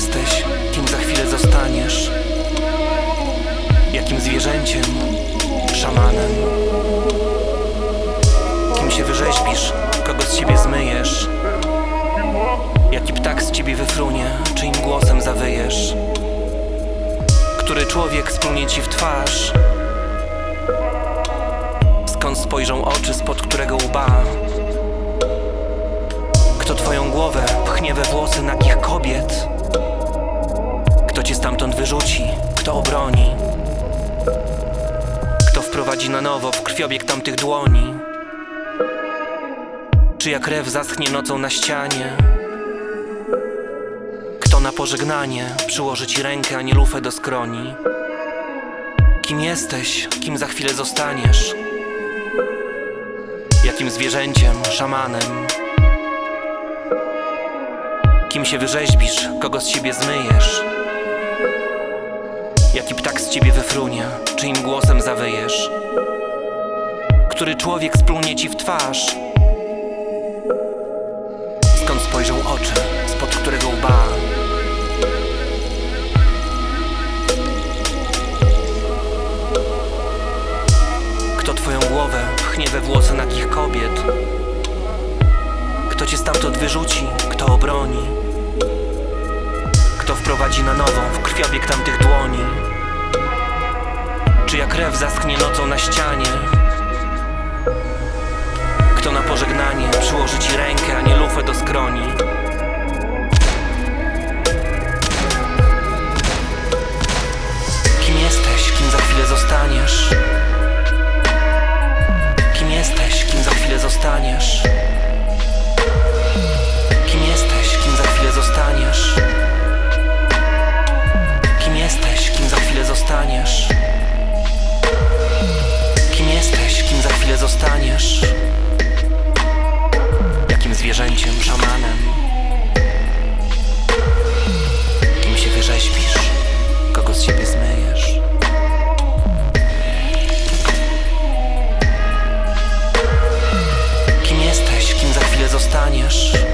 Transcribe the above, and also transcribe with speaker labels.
Speaker 1: jesteś, kim za chwilę zostaniesz? Jakim zwierzęciem? Szamanem? Kim się wyrzeźbisz? Kogo z ciebie zmyjesz? Jaki ptak z ciebie wyfrunie? Czyim głosem zawyjesz? Który człowiek splunie ci w twarz? Skąd spojrzą oczy, spod którego łba? Kto twoją głowę pchnie we włosy nagich kobiet? Kto cię stamtąd wyrzuci? Kto obroni? Kto wprowadzi na nowo w krwiobieg tamtych dłoni? Czyja krew zaschnie nocą na ścianie? Kto na pożegnanie przyłoży ci rękę, a nie lufę do skroni? Kim jesteś? Kim za chwilę zostaniesz? Jakim zwierzęciem? Szamanem? Kim się wyrzeźbisz? Kogo z siebie zmyjesz? Jaki ptak z ciebie wyfrunie? Czyim głosem zawyjesz? Który człowiek splunie ci w twarz? Skąd spojrzą oczy? Spod którego łba? Kto twoją głowę pchnie we włosy nagich kobiet? Kto cię stamtąd wyrzuci? Kto obroni? Kto wprowadzi na nową w krwiobieg tamtych dłoni? Czyja krew zaschnie nocą na ścianie? Kto na pożegnanie przyłoży ci rękę, a nie lufę do skroni? Kim jesteś, kim za chwilę zostaniesz? Kim jesteś, kim za chwilę zostaniesz? zostaniesz.